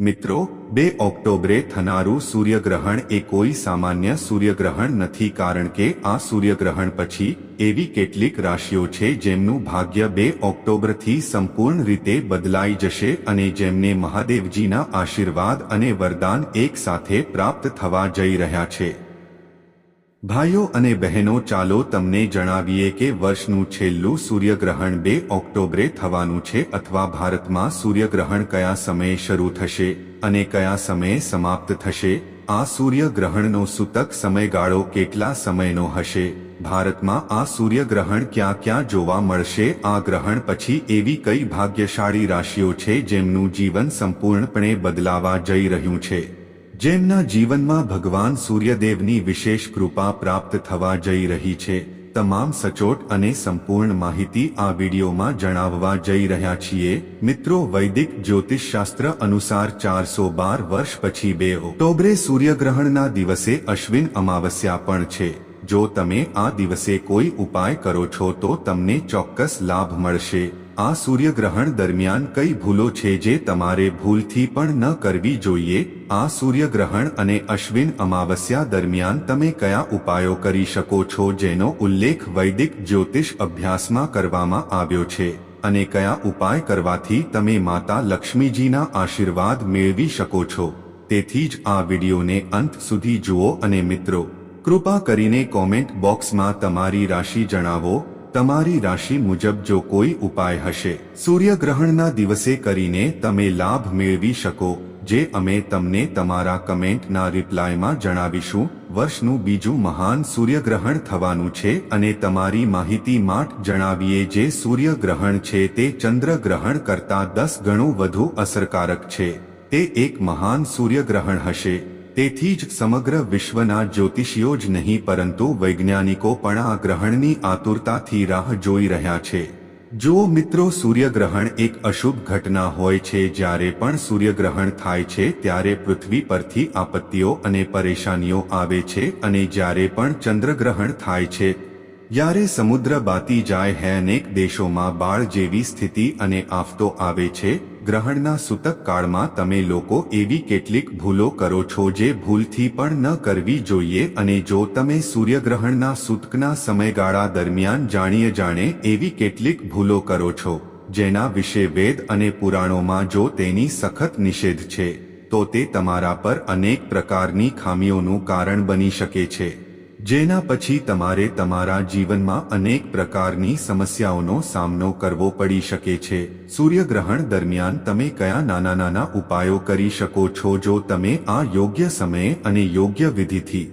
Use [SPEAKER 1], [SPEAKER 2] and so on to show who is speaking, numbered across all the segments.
[SPEAKER 1] મિત્રો, બે ઓક્ટોબરે થનારું સૂર્યગ્રહણ એ કોઈ સામાન્ય સૂર્યગ્રહણ નથી કારણ કે આ સૂર્યગ્રહણ પછી એવી કેટલીક રાશિઓ છે જેમનું ભાગ્ય બે ઓક્ટોબરથી સંપૂર્ણ રીતે બદલાઈ જશે અને જેમને મહાદેવજીના આશીર્વાદ અને વરદાન એક સાથે પ્રાપ્ત થવા જઈ રહ્યા છે. ભાઈઓ અને બહેનો, ચાલો તમને જણાવીએ કે વર્ષનું છેલ્લું સૂર્યગ્રહણ બે ઓક્ટોબરે થવાનું છે અથવા ભારતમાં સૂર્યગ્રહણ કયા સમયે શરૂ થશે અને કયા સમયે સમાપ્ત થશે? આ સૂર્યગ્રહણનો સૂતક સમયગાળો કેટલા સમયનો હશે? ભારતમાં આ સૂર્યગ્રહણ ક્યાં ક્યાં જોવા મળશે? આ ગ્રહણ પછી એવી કઈ ભાગ્યશાળી રાશિઓ છે જેમનું જીવન સંપૂર્ણપણે બદલાવા જઈ રહ્યું છે? જેમના જીવનમાં ભગવાન સૂર્યદેવની વિશેષ કૃપા પ્રાપ્ત થવા જઈ રહી છે, તમામ સચોટ અને સંપૂર્ણ માહિતી આ વિડીયોમાં જણાવવા જઈ રહ્યા છીએ. મિત્રો, વૈદિક જ્યોતિષશાસ્ત્ર અનુસાર ચારસો બાર વર્ષ પછી બે ઓક્ટોબરે સૂર્યગ્રહણના દિવસે અશ્વિન અમાવસ્યા પણ છે. જો તમે આ દિવસે કોઈ ઉપાય કરો છો તો તમને ચોક્કસ લાભ મળશે. આ સૂર્યગ્રહણ દરમિયાન કઈ ભૂલો છે જે તમારે ભૂલથી પણ ન કરવી જોઈએ? આ સૂર્યગ્રહણ અને અશ્વિન અમાવસ્યા દરમિયાન તમે કયા ઉપાયો કરી શકો છો જેનો ઉલ્લેખ વૈદિક જ્યોતિષ અભ્યાસમાં કરવામાં આવ્યો છે? અને કયા ઉપાય કરવાથી તમે માતા લક્ષ્મીજીના આશીર્વાદ મેળવી શકો છો? તેથી જ આ વિડીયોને અંત સુધી જુઓ અને મિત્રો, કૃપા કરીને કોમેન્ટ બોક્સમાં તમારી રાશિ જણાવો તમારી રાશિ મુજબ જો કોઈ ઉપાય હશે, સૂર્યગ્રહણના દિવસે કરીને તમે લાભ મેળવી શકો, જે અમે તમને તમારા કમેન્ટના રિપ્લાયમાં જણાવીશું. વર્ષનું બીજું મહાન સૂર્યગ્રહણ થવાનું છે અને તમારી માહિતી માટે જણાવીએ જે સૂર્યગ્રહણ છે તે ચંદ્રગ્રહણ કરતાં દસ ગણું વધુ અસરકારક છે. તે એક મહાન સૂર્યગ્રહણ હશે. તેથી જ સમગ્ર વિશ્વના જ્યોતિષીઓ જ નહીં, પરંતુ વૈજ્ઞાનિકો પણ આ ગ્રહણની આતુરતાથી રાહ જોઈ રહ્યા છે. જો મિત્રો, સૂર્યગ્રહણ એક અશુભ ઘટના હોય છે. જ્યારે પણ સૂર્યગ્રહણ થાય છે, ત્યારે પૃથ્વી પરથી આપત્તિઓ અને પરેશાનીઓ આવે છે અને જ્યારે પણ ચંદ્રગ્રહણ થાય છે જ્યારે સમુદ્ર બાતી જાય હે અનેક દેશોમાં બાળ જેવી સ્થિતિ અને આફતો આવે છે. ગ્રહણના સૂતક કાળમાં તમે લોકો એવી કેટલીક ભૂલો કરો છો જે ભૂલથી પણ ન કરવી જોઈએ અને જો તમે સૂર્યગ્રહણના સૂતકના સમયગાળા દરમિયાન જાણીએ જાણે એવી કેટલીક ભૂલો કરો છો, જેના વિશે વેદ અને પુરાણોમાં જો તેની સખત નિષેધ છે, તો તે તમારા પર અનેક પ્રકારની ખામીઓનું કારણ બની શકે છે. જેના પછી તમારે તમારા જીવનમાં અનેક પ્રકારની સમસ્યાઓનો સામનો કરવો પડી શકે છે. સૂર્યગ્રહણ દરમિયાન તમે કયા નાના નાના ઉપાયો કરી શકો છો જો તમે આ યોગ્ય સમયે અને યોગ્ય વિધિથી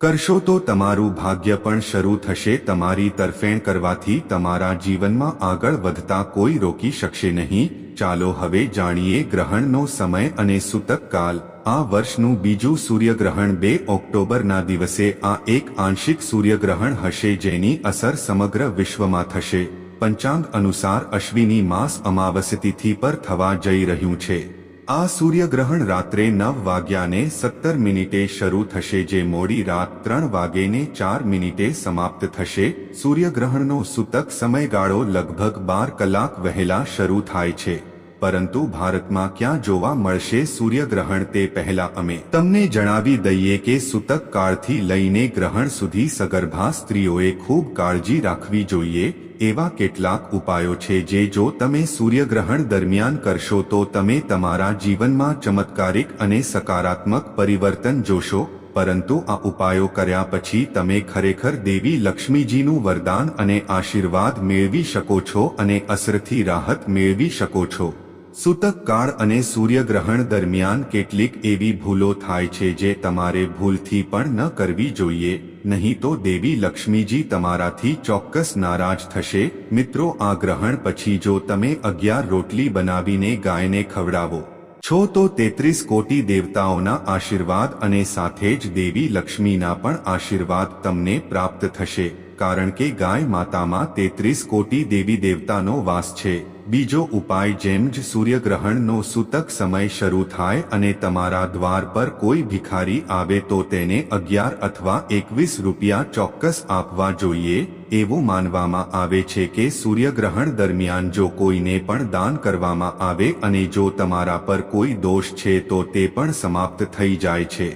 [SPEAKER 1] કરશો તો તમારું ભાગ્ય પણ શરૂ થશે. તમારી તરફેણ કરવાથી તમારા જીવનમાં આગળ વધતા કોઈ રોકી શકશે નહીં. ચાલો હવે જાણીએ ગ્રહણનો સમય અને સૂતક કાલ. આ વર્ષનું બીજું સૂર્યગ્રહણ બે ઓક્ટોબરના દિવસે આ એક આંશિક સૂર્યગ્રહણ હશે જેની અસર સમગ્ર વિશ્વમાં થશે. પંચાંગ અનુસાર અશ્વિની માસ અમાવસ્યતિથિ પર થવા જઈ રહ્યું છે. આ સૂર્યગ્રહણ રાત્રે નવ વાગ્યાને સત્તર મિનિટે શરૂ થશે, જે મોડી રાત ત્રણ વાગેને ચાર મિનિટે સમાપ્ત થશે. સૂર્યગ્રહણનો સૂતક સમયગાળો લગભગ બાર કલાક વહેલા શરૂ થાય છે. પરંતુ ભારતમાં ક્યાં જોવા મળશે સૂર્યગ્રહણ તે પહેલા અમે તમને જણાવી દઈએ કે સૂતક કાળથી લઈને ગ્રહણ સુધી સગર્ભા સ્ત્રીઓએ ખૂબ કાળજી રાખવી જોઈએ, એવા કેટલાક ઉપાયો છે જે જો તમે સૂર્યગ્રહણ દરમિયાન કરશો તો તમે તમારા જીવનમાં ચમત્કારિક અને સકારાત્મક પરિવર્તન જોશો, પરંતુ આ ઉપાયો કર્યા પછી તમે ખરેખર દેવી લક્ષ્મીજીનું વરદાન અને આશીર્વાદ મેળવી શકો છો અને અસરથી રાહત મેળવી શકો છો. સૂતક કાળ અને સૂર્યગ્રહણ દરમિયાન કેટલીક એવી ભૂલો થાય છે જે તમારે ભૂલથી પણ ન કરવી જોઈએ, નહીં તો દેવી લક્ષ્મીજી તમારાથી ચોક્કસ નારાજ થશે. મિત્રો, આ ગ્રહણ પછી જો તમે અગિયાર રોટલી બનાવીને ગાયને ખવડાવો, છો તો તેત્રીસ કોટી દેવતાઓના આશીર્વાદ અને સાથે જ દેવી લક્ષ્મીના પણ આશીર્વાદ તમને પ્રાપ્ત થશે, કારણ કે ગાય માતામાં તેત્રીસ કોટી દેવી દેવતાનો વાસ છે. બીજો ઉપાય જેમ જ સૂર્યગ્રહણનો સૂતક સમય શરૂ થાય અને તમારા દ્વાર પર કોઈ ભિખારી આવે તો તેને અગિયાર અથવા એકવીસ રૂપિયા ચોક્કસ આપવા જોઈએ, એવું માનવામાં આવે છે કે સૂર્યગ્રહણ દરમિયાન જો કોઈને પણ દાન કરવામાં આવે અને જો તમારા પર કોઈ દોષ છે તો તે પણ સમાપ્ત થઈ જાય છે.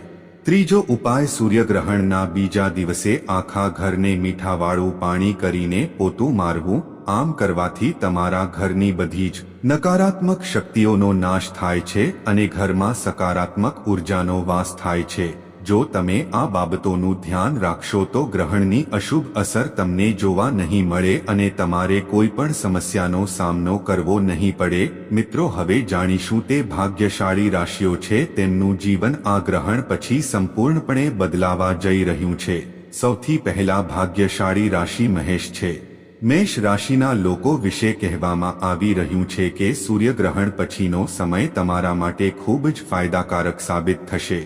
[SPEAKER 1] ત્રીજો ઉપાય સૂર્યગ્રહણના બીજા દિવસે આખા ઘરને મીઠાવાળું પાણી કરીને પોતું મારવું આમ કરવાથી તમારા ઘરની બધી જ નકારાત્મક શક્તિઓનો નાશ થાય છે અને ઘરમાં સકારાત્મક ઉર્જાનો વાસ થાય છે. જો તમે આ બાબતોનું ધ્યાન રાખશો તો ગ્રહણની અશુભ અસર તમને જોવા નહીં મળે અને તમારે કોઈ પણ સમસ્યાનો સામનો કરવો નહીં પડે. મિત્રો, હવે જાણીશું તે ભાગ્યશાળી રાશિઓ છે તેમનું જીવન આ ગ્રહણ પછી સંપૂર્ણપણે બદલાવા જઈ રહ્યું છે. સૌથી પહેલા ભાગ્યશાળી રાશિ મહેશ છે. મેષ રાશિના લોકો વિશે કહેવામાં આવી રહ્યું છે કે સૂર્યગ્રહણ પછીનો સમય તમારા માટે ખૂબ જ ફાયદાકારક સાબિત થશે.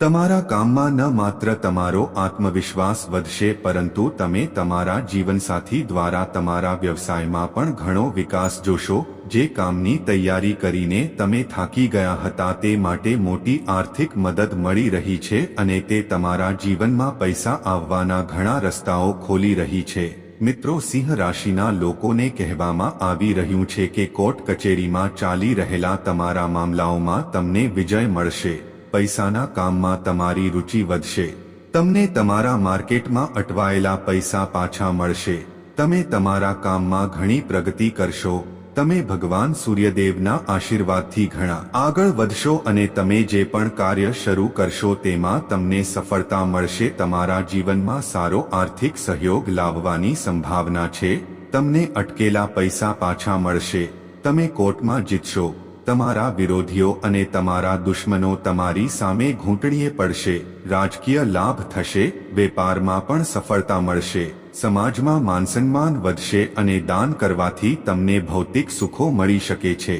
[SPEAKER 1] તમારા કામમાં ન માત્ર તમારો આત્મવિશ્વાસ વધશે પરંતુ તમે તમારા જીવનસાથી દ્વારા તમારા વ્યવસાયમાં પણ ઘણો વિકાસ જોશો, જે કામની તૈયારી કરીને તમે થાકી ગયા હતા તે માટે મોટી આર્થિક મદદ મળી રહી છે અને તે તમારા જીવનમાં પૈસા આવવાના ઘણા રસ્તાઓ ખોલી રહી છે. મિત્રો સિંહ રાશિના લોકોને કહેવામાં આવી રહ્યું છે કે કોર્ટ કચેરીમાં ચાલી રહેલા તમારા મામલાઓમાં તમને વિજય મળશે. પૈસાના કામમાં તમારી રુચિ વધશે. તમને તમારા માર્કેટમાં અટવાયેલા પૈસા પાછા મળશે. તમે તમારા કામમાં ઘણી પ્રગતિ કરશો. તમે ભગવાન સૂર્યદેવના આશીર્વાદથી ઘણા આગળ વધશો અને તમે જે પણ કાર્ય શરૂ કરશો તેમાં તમને સફળતા મળશે. તમારા જીવનમાં સારો આર્થિક સહયોગ લાવવાની સંભાવના છે. તમને અટકેલા પૈસા પાછા મળશે. તમે કોર્ટમાં જીતશો. તમારા વિરોધીઓ અને તમારા દુશ્મનો તમારી સામે ઘૂંટણીએ પડશે. રાજકીય લાભ થશે. વેપારમાં પણ સફળતા મળશે. સમાજમાં માનસન્માન વધશે અને દાન કરવાથી તમને ભૌતિક સુખો મળી શકે છે.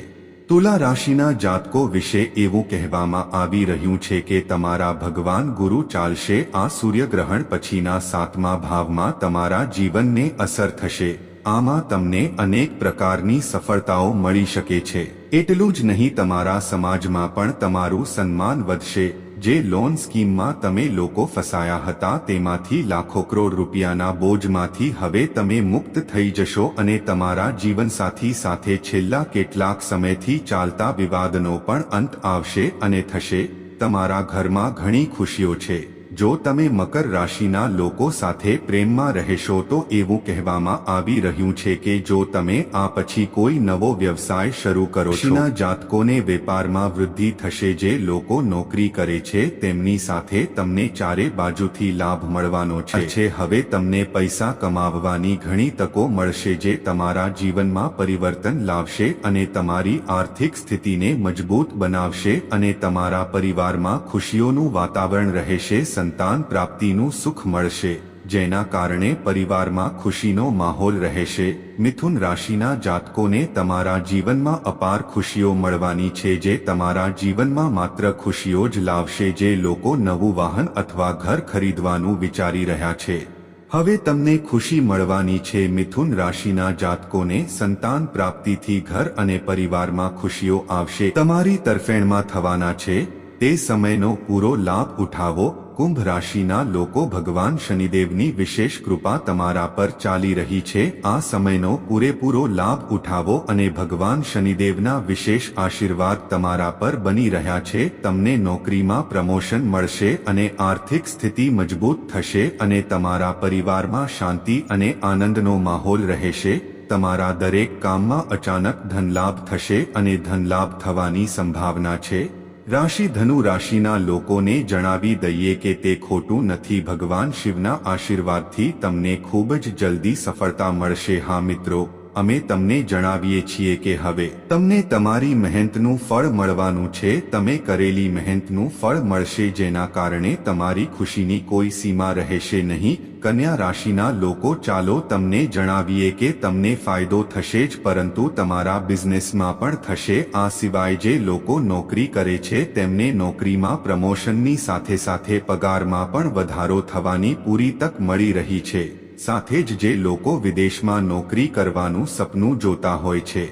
[SPEAKER 1] તુલા રાશિના જાતકો વિશે એવું કહેવામાં આવી રહ્યું છે કે તમારા ભગવાન ગુરુ ચાલશે, આ સૂર્યગ્રહણ પછીના સાતમા ભાવમાં તમારા જીવનને અસર થશે. આમાં તમને અનેક પ્રકારની સફળતાઓ મળી શકે છે. એટલું જ નહીં, તમારા સમાજમાં પણ તમારું સન્માન વધશે. જે લોન સ્કીમમાં તમે લોકો ફસાયા હતા, તેમાંથી લાખો કરોડ રૂપિયાના બોજમાંથી હવે તમે મુક્ત થઈ જશો અને તમારા જીવનસાથી સાથે છેલ્લા કેટલાક સમયથી ચાલતા વિવાદનો પણ અંત આવશે અને થશે. તમારા ઘરમાં ઘણી ખુશીઓ છે. જો તમે મકર રાશિના લોકો સાથે પ્રેમમાં રહેશો તો એવું કહેવામાં આવી રહ્યું છે કે જો તમે આ પછી કોઈ નવો વ્યવસાય શરૂ કરો છો જાતકોને વેપારમાં વૃદ્ધિ થશે જે લોકો નોકરી કરે છે તેમની સાથે તમને ચારે બાજુથી લાભ મળવાનો છે. હવે તમને પૈસા કમાવવાની ઘણી તકો મળશે જે તમારા જીવનમાં પરિવર્તન લાવશે અને તમારી આર્થિક સ્થિતિને મજબૂત બનાવશે અને તમારા પરિવારમાં ખુશીઓનું વાતાવરણ રહેશે સંતાન પ્રાપ્તિનું સુખ મળશે, જેના કારણે પરિવારમાં ખુશીનો માહોલ રહેશે. મિથુન રાશિના જાતકોને તમારા જીવનમાં અપાર ખુશીઓ મળવાની છે જે તમારા જીવનમાં માત્ર ખુશીઓ જ લાવશે જે લોકો નવું વાહન અથવા ઘર ખરીદવાનું વિચારી રહ્યા છે. હવે તમને ખુશી મળવાની છે. મિથુન રાશિના જાતકોને સંતાન પ્રાપ્તિથી ઘર અને પરિવારમાં ખુશીઓ આવશે. તમારી તરફેણમાં થવાના છે. તે સમયનો પૂરો લાભ ઉઠાવો. કુંભ રાશિના લોકો ભગવાન શનિદેવની વિશેષ કૃપા તમારા પર ચાલી રહી છે. આ સમયનો પૂરેપૂરો લાભ ઉઠાવો અને ભગવાન શનિદેવના વિશેષ આશીર્વાદ તમારા પર બની રહ્યા છે. તમને નોકરીમાં પ્રમોશન મળશે અને આર્થિક સ્થિતિ મજબૂત થશે અને તમારા પરિવારમાં શાંતિ અને આનંદનો માહોલ રહેશે. તમારા દરેક કામમાં અચાનક ધનલાભ થશે અને ધનલાભ થવાની સંભાવના છે. રાશિ ધનુ રાશિના લોકોને જણાવી દઈએ કે તે ખોટું નથી. ભગવાન શિવના આશીર્વાદથી તમને ખૂબ જ જલ્દી સફળતા મળશે. હા મિત્રો. અમે તમને જણાવીએ છીએ કે હવે તમને તમારી મહેનતનું ફળ મળવાનું છે, તમે કરેલી મહેનતનું ફળ મળશે જેના કારણે તમારી ખુશીની કોઈ સીમા રહેશે નહીં. કન્યા રાશિના લોકો, ચાલો તમને જણાવીએ કે તમને ફાયદો થશે જ, પરંતુ તમારા બિઝનેસમાં પણ થશે. આ સિવાય જે લોકો નોકરી કરે છે, તેમને નોકરીમાં પ્રમોશનની સાથે સાથે પગારમાં પણ વધારો થવાની પૂરી તક મળી રહી છે. સાથે જ જે લોકો વિદેશમાં નોકરી કરવાનું સપનું જોતા હોય છે,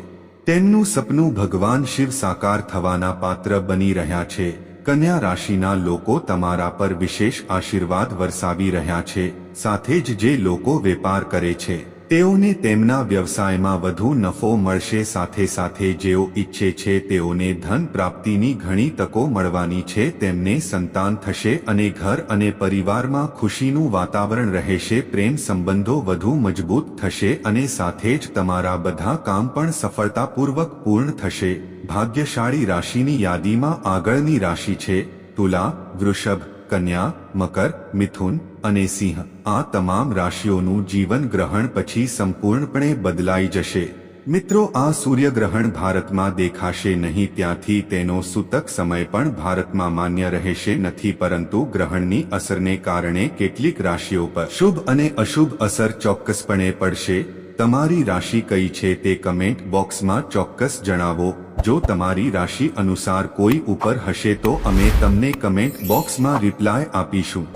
[SPEAKER 1] તેમનું સપનું ભગવાન શિવ સાકાર થવાના પાત્ર બની રહ્યા છે. કન્યા રાશિના લોકો તમારા પર વિશેષ આશીર્વાદ વરસાવી રહ્યા છે, સાથે જ જે લોકો વેપાર કરે છે તેઓને તેમના વ્યવસાયમાં વધુ નફો મળશે સાથે સાથે જેઓ ઈચ્છે છે તેઓને ધન પ્રાપ્તિની ઘણી તકો મળવાની છે, તેમને સંતાન થશે અને ઘર અને પરિવારમાં ખુશીનું વાતાવરણ રહેશે, પ્રેમ સંબંધો વધુ મજબૂત થશે અને સાથે જ તમારા બધા કામ પણ સફળતાપૂર્વક પૂર્ણ થશે. ભાગ્યશાળી રાશિની યાદીમાં આગળની રાશિ છે તુલા, વૃષભ કન્યા, મકર, મિથુન અને સિંહ આ તમામ રાશિઓનું જીવન ગ્રહણ પછી સંપૂર્ણપણે બદલાઈ જશે. મિત્રો, આ સૂર્યગ્રહણ ભારતમાં દેખાશે નહીં, ત્યાંથી તેનો સૂતક સમય પણ ભારતમાં માન્ય રહેશે નથી, પરંતુ ગ્રહણની અસરને કારણે કેટલીક રાશિઓ પર શુભ અને અશુભ અસર ચોક્કસપણે પડશે. તમારી રાશિ કઈ છે તે કમેન્ટ બોક્સમાં ચોક્કસ જણાવો. જો તમારી રાશિ અનુસાર કોઈ ઉપર હશે તો અમે તમને કમેન્ટ બોક્સમાં રિપ્લાય આપીશું.